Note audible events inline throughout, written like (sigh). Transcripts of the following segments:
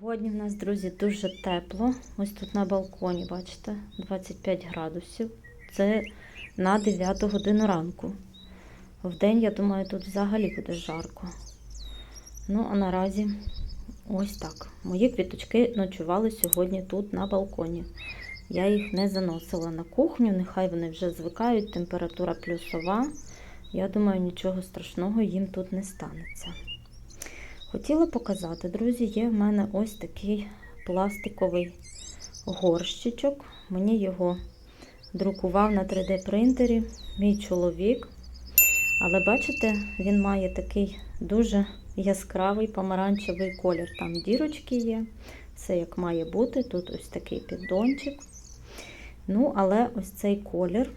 Сьогодні в нас, друзі, дуже тепло. Ось тут на балконі, бачите, 25 градусів. Це на 9 годину ранку. Вдень, я думаю, тут взагалі буде жарко. Ну, а наразі ось так. Мої квіточки ночували сьогодні тут на балконі. Я їх не заносила на кухню, нехай вони вже звикають, температура плюсова. Я думаю, нічого страшного їм тут не станеться. Хотіла показати, друзі, є в мене ось такий пластиковий горщичок. Мені його друкував на 3D принтері мій чоловік. Але бачите, він має такий дуже яскравий помаранчевий колір. Там дірочки є, все як має бути. Тут ось такий піддончик. Ну, але ось цей колір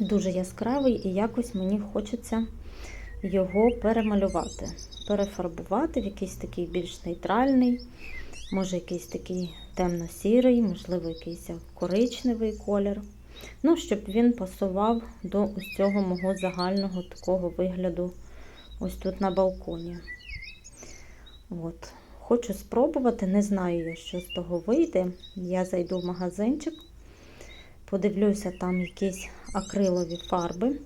дуже яскравий і якось мені хочеться його перемалювати, перефарбувати в якийсь такий більш нейтральний, може якийсь такий темно-сірий, можливо, якийсь коричневий колір. Ну, щоб він пасував до ось цього мого загального такого вигляду ось тут на балконі. От. Хочу спробувати, не знаю що з того вийде. Я зайду в магазинчик, подивлюся там якісь акрилові фарби.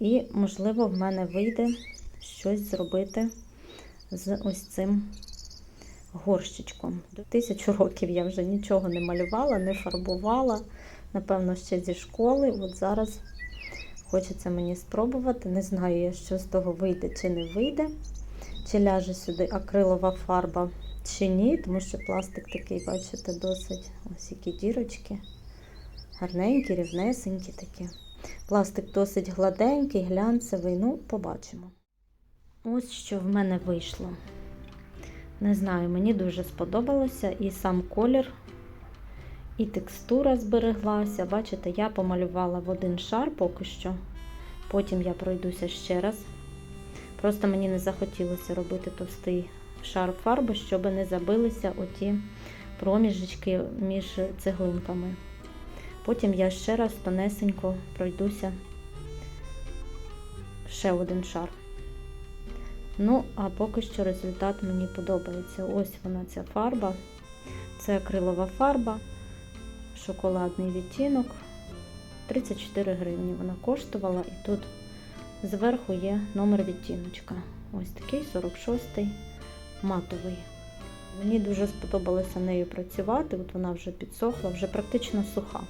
І, можливо, в мене вийде щось зробити з ось цим горщичком. До тисячу років я вже нічого не малювала, не фарбувала. Напевно, ще зі школи. От зараз хочеться мені спробувати. Не знаю, що з того вийде чи не вийде. Чи ляже сюди акрилова фарба, чи ні, тому що пластик такий, бачите, досить ось які дірочки. Гарненькі, рівнесенькі такі. Пластик досить гладенький, глянцевий, ну, побачимо. Ось що в мене вийшло. Не знаю, мені дуже сподобалося і сам колір, і текстура збереглася. Бачите, я помалювала в один шар поки що. Потім я пройдуся ще раз. Просто мені не захотілося робити товстий шар фарби, щоб не забилися оті проміжечки між цеглинками. Потім я ще раз тонесенько пройдуся ще один шар. Ну, а поки що результат мені подобається. Ось вона ця фарба. Це акрилова фарба, шоколадний відтінок. 34 гривні вона коштувала, і тут зверху є номер відтіночка. Ось такий 46-й матовий. Мені дуже сподобалося нею працювати, от вона вже підсохла, вже практично суха.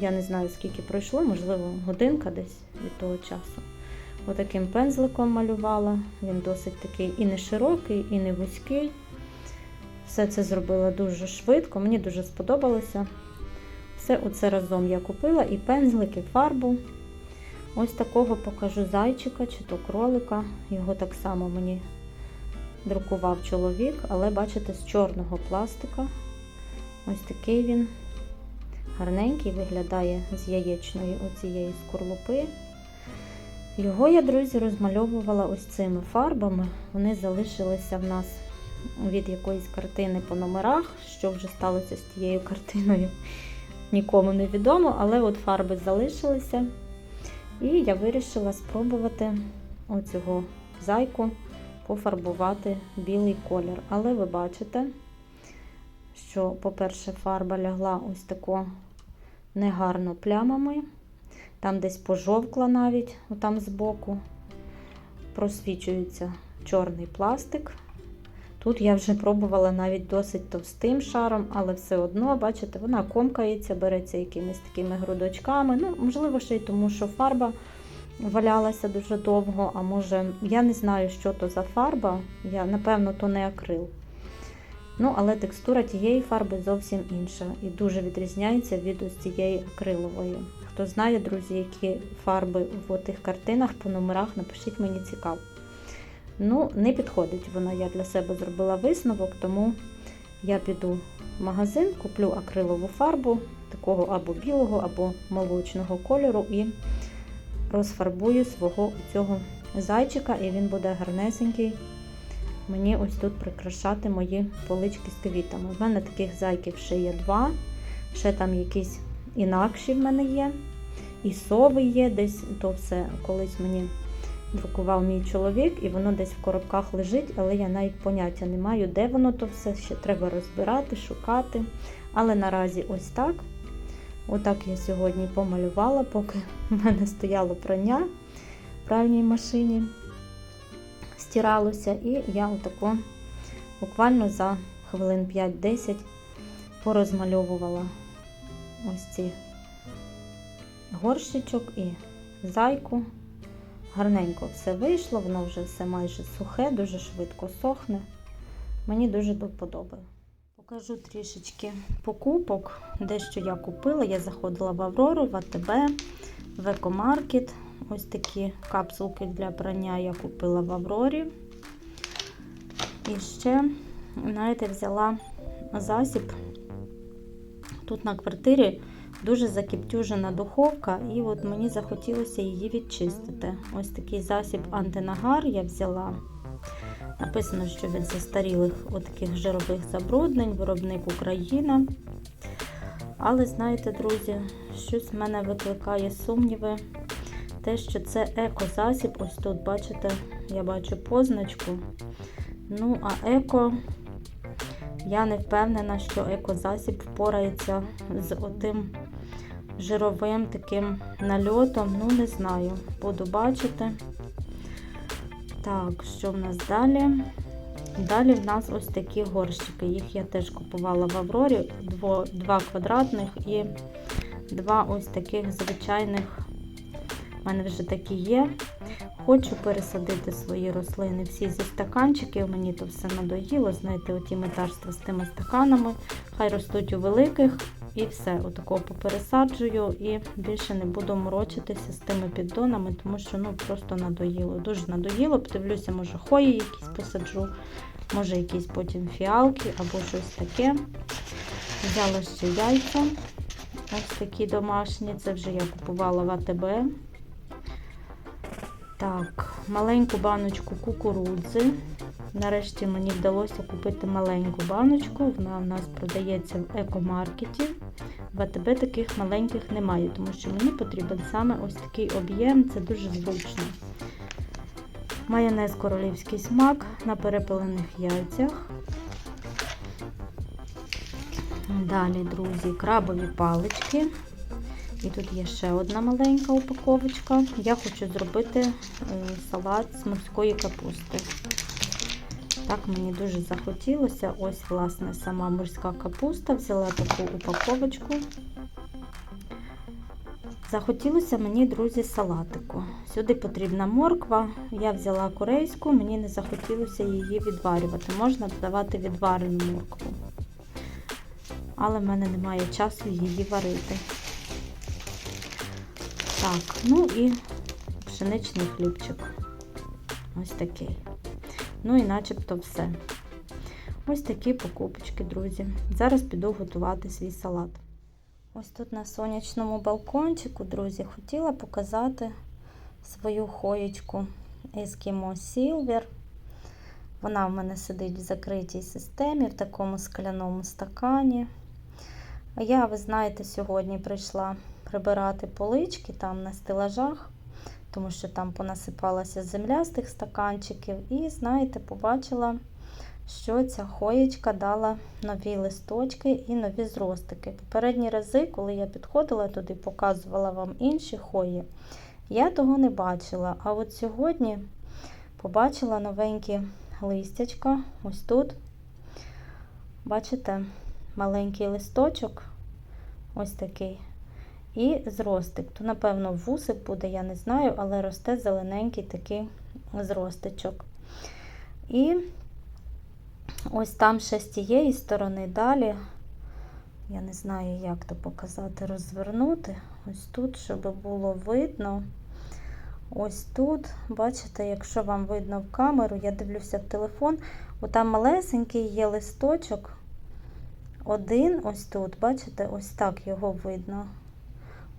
Я не знаю, скільки пройшло, можливо, годинка десь від того часу. Отаким пензликом малювала. Він досить такий і не широкий, і не вузький. Все це зробила дуже швидко, мені дуже сподобалося. Все оце разом я купила і пензлик, і фарбу. Ось такого покажу зайчика чи то кролика. Його так само мені друкував чоловік, але бачите, з чорного пластика. Ось такий він гарненький, виглядає з яєчної оцієї скорлупи. Його я, друзі, розмальовувала ось цими фарбами. Вони залишилися в нас від якоїсь картини по номерах. Що вже сталося з тією картиною, нікому не відомо, але от фарби залишилися. І я вирішила спробувати оцього зайку пофарбувати білий колір. Але ви бачите, що, по-перше, фарба лягла ось тако негарно плямами. Там десь пожовкла навіть, отам збоку. Просвічується чорний пластик. Тут я вже пробувала навіть досить товстим шаром, але все одно, бачите, вона комкається, береться якимись такими грудочками. Ну, можливо, ще й тому, що фарба валялася дуже довго, а може, я не знаю, що то за фарба. Я, Напевно, то не акрил. Ну, але текстура тієї фарби зовсім інша і дуже відрізняється від ось цієї акрилової. Хто знає, друзі, які фарби в тих картинах по номерах, напишіть мені цікаво. Ну, не підходить вона, я для себе зробила висновок, тому я піду в магазин, куплю акрилову фарбу, такого або білого, або молочного кольору, і розфарбую свого цього зайчика, і він буде гарнесенький. Мені ось тут прикрашати мої полички з квітами. У мене таких зайків ще є два, ще там якісь інакші в мене є. і сови є, десь то все колись мені друкував мій чоловік, і воно десь в коробках лежить, але я навіть поняття не маю, де воно то все ще треба розбирати, шукати. Але наразі ось так. Отак я сьогодні помалювала, поки в мене стояло прання в пральній машині, стиралося, і я отако буквально за хвилин 5-10 порозмальовувала ось ці горщичок і зайку. Гарненько все вийшло, воно вже все майже сухе, дуже швидко сохне. Мені дуже до вподоби. Покажу трішечки покупок, дещо я купила. Я заходила в Аврору, в АТБ, в Екомаркет. Ось такі капсулки для прання я купила в Аврорі. І ще, знаєте, взяла засіб. Тут на квартирі дуже закіптюжена духовка, і от мені захотілося її відчистити. Ось такий засіб антинагар я взяла. Написано, що від застарілих отаких жирових забруднень, виробник Україна. Але знаєте, друзі, щось в мене викликає сумніви. Те, що це екозасіб, ось тут, бачите, я бачу позначку. Ну, а еко, я не впевнена, що екозасіб впорається з отим жировим таким нальотом. Ну, не знаю, буду бачити. Так, що в нас далі? Далі в нас ось такі горщики. Їх я теж купувала в Аврорі. Дво, два квадратних і два ось таких звичайних. У мене вже такі є. Хочу пересадити свої рослини всі зі стаканчиків. Мені то все надоїло. Знаєте, оті метарства з тими стаканами. Хай ростуть у великих. І все, отакого попересаджую і більше не буду морочитися з тими піддонами, тому що ну просто надоїло. Дуже надоїло. Подивлюся, може хої якісь посаджу, може якісь потім фіалки або щось таке. Взяла ще яйця. Ось такі домашні. Це вже я купувала в АТБ. Так, маленьку баночку кукурудзи. Нарешті мені вдалося купити маленьку баночку. Вона в нас продається в екомаркеті. В АТБ таких маленьких немає, тому що мені потрібен саме ось такий об'єм, це дуже зручно. Майонез королівський смак на перепелених яйцях. Далі, друзі, крабові палички. І тут є ще одна маленька упаковочка. Я хочу зробити салат з морської капусти. Так, мені дуже захотілося. Ось, власне, сама морська капуста. Взяла таку упаковочку. Захотілося мені, друзі, салатику. Сюди потрібна морква. Я взяла корейську, мені не захотілося її відварювати. Можна додавати відварену моркву. Але в мене немає часу її варити. Так, ну і пшеничний хлібчик. Ось такий. Ну і начебто все. Ось такі покупочки, друзі. Зараз піду готувати свій салат. Ось тут на сонячному балкончику, друзі, хотіла показати свою хоєчку Eskimo Silver. Вона в мене сидить в закритій системі, в такому скляному стакані. Я, ви знаєте, сьогодні прийшла прибирати полички там на стелажах тому що там понасипалася земля з тих стаканчиків. І, знаєте, побачила, що ця хоєчка дала нові листочки і нові зростики. Попередні рази, коли я підходила туди, показувала вам інші хої, я того не бачила. А от сьогодні побачила новенькі листячка. Ось тут. Бачите, маленький листочок, ось такий і зростик. То, напевно, вусик буде, я не знаю, але росте зелененький такий зростичок. І ось там ще з тієї сторони далі, я не знаю, як то показати, розвернути. Ось тут, щоб було видно. Ось тут, бачите, якщо вам видно в камеру, я дивлюся в телефон, отам малесенький є листочок. Один ось тут, бачите, ось так його видно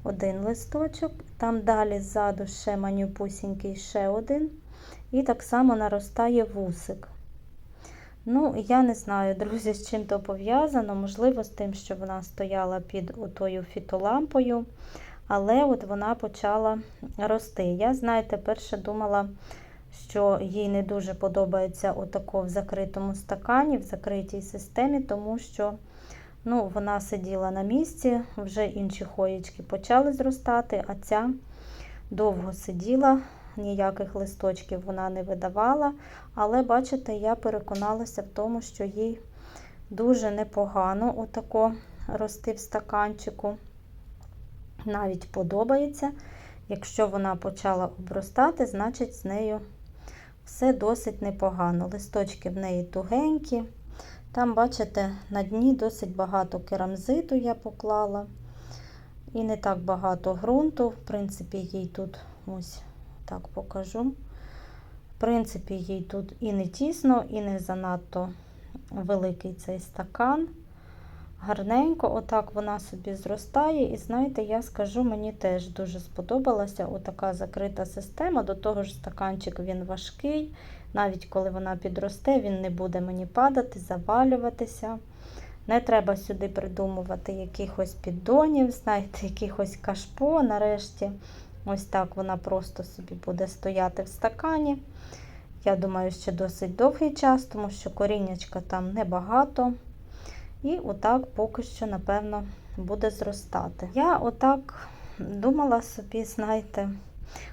один листочок, там далі ззаду ще манюпусінький ще один. І так само наростає вусик. Ну, я не знаю, друзі, з чим то пов'язано. Можливо, з тим, що вона стояла під отою фітолампою. але от вона почала рости. Я, знаєте, перше думала, що їй не дуже подобається отако в закритому стакані, в закритій системі, тому що ну, вона сиділа на місці, вже інші хоєчки почали зростати, а ця довго сиділа, ніяких листочків вона не видавала. Але, бачите, я переконалася в тому, що їй дуже непогано отако рости в стаканчику. Навіть подобається. Якщо вона почала обростати, значить з нею все досить непогано. Листочки в неї тугенькі. Там, бачите, на дні досить багато керамзиту я поклала. І не так багато ґрунту. В принципі, їй тут ось так покажу. В принципі, їй тут і не тісно, і не занадто великий цей стакан. Гарненько, отак вона собі зростає. І знаєте, я скажу, мені теж дуже сподобалася отака закрита система. До того ж, стаканчик він важкий. Навіть коли вона підросте, він не буде мені падати, завалюватися. Не треба сюди придумувати якихось піддонів, знаєте, якихось кашпо. Нарешті, ось так вона просто собі буде стояти в стакані. Я думаю, ще досить довгий час, тому що коріннячка там небагато. І отак поки що, напевно, буде зростати. Я отак думала собі, знаєте,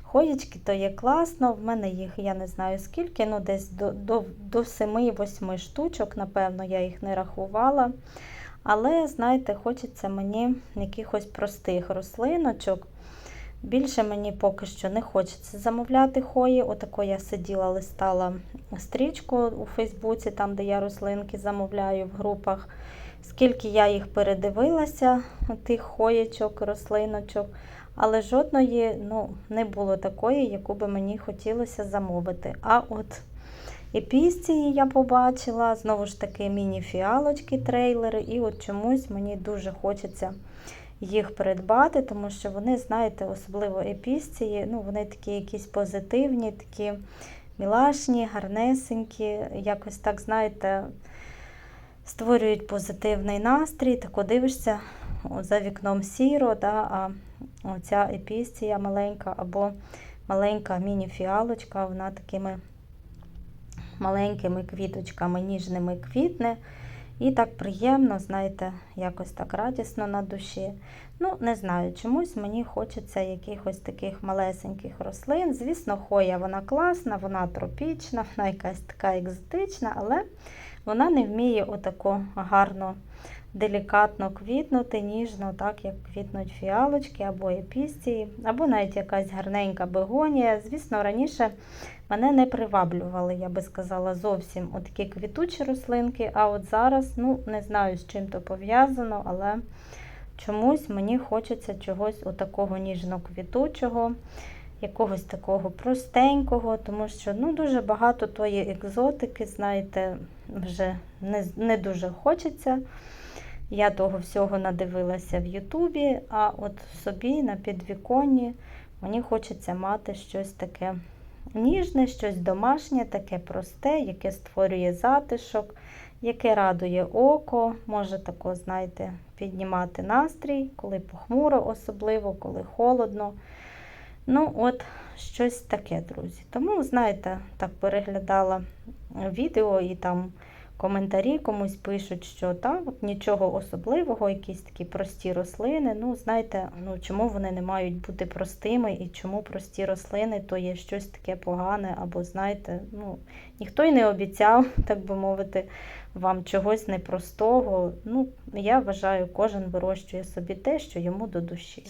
хоєчки то є класно. В мене їх, я не знаю скільки, ну десь до до, до 7-8 штучок, напевно, я їх не рахувала. Але, знаєте, хочеться мені якихось простих рослиночок. Більше мені поки що не хочеться замовляти хої. Отако я сиділа, листала стрічку у Фейсбуці, там, де я рослинки замовляю в групах. Скільки я їх передивилася, тих хоєчок, рослиночок, але жодної ну, не було такої, яку би мені хотілося замовити. А от епісції я побачила, знову ж таки, міні-фіалочки, трейлери, і от чомусь мені дуже хочеться їх придбати, тому що вони, знаєте, особливо епісції, ну, вони такі якісь позитивні, такі мілашні, гарнесенькі, якось так, знаєте, створюють позитивний настрій. Так дивишся за вікном сіро, да, а оця епістія маленька або маленька міні-фіалочка, вона такими маленькими квіточками, ніжними квітне. І так приємно, знаєте, якось так радісно на душі. Ну, не знаю, чомусь мені хочеться якихось таких малесеньких рослин. Звісно, хоя вона класна, вона тропічна, (laughs) вона якась така екзотична, але вона не вміє отако гарно, делікатно квітнути, ніжно, так як квітнуть фіалочки або епістії, або навіть якась гарненька бегонія. Звісно, раніше мене не приваблювали, я би сказала, зовсім такі квітучі рослинки. А от зараз, ну, не знаю, з чим то пов'язано, але чомусь мені хочеться чогось отакого ніжно-квітучого якогось такого простенького, тому що ну, дуже багато тої екзотики, знаєте, вже не, не дуже хочеться. Я того всього надивилася в Ютубі, а от собі на підвіконні мені хочеться мати щось таке ніжне, щось домашнє, таке просте, яке створює затишок, яке радує око, може тако, знаєте, піднімати настрій, коли похмуро, особливо, коли холодно. Ну, от, щось таке, друзі. Тому, знаєте, так переглядала відео і там коментарі комусь пишуть, що от нічого особливого, якісь такі прості рослини. Ну, знаєте, ну чому вони не мають бути простими і чому прості рослини то є щось таке погане, або, знаєте, ну, ніхто й не обіцяв, (laughs) так би мовити, вам чогось непростого. Ну, я вважаю, кожен вирощує собі те, що йому до душі.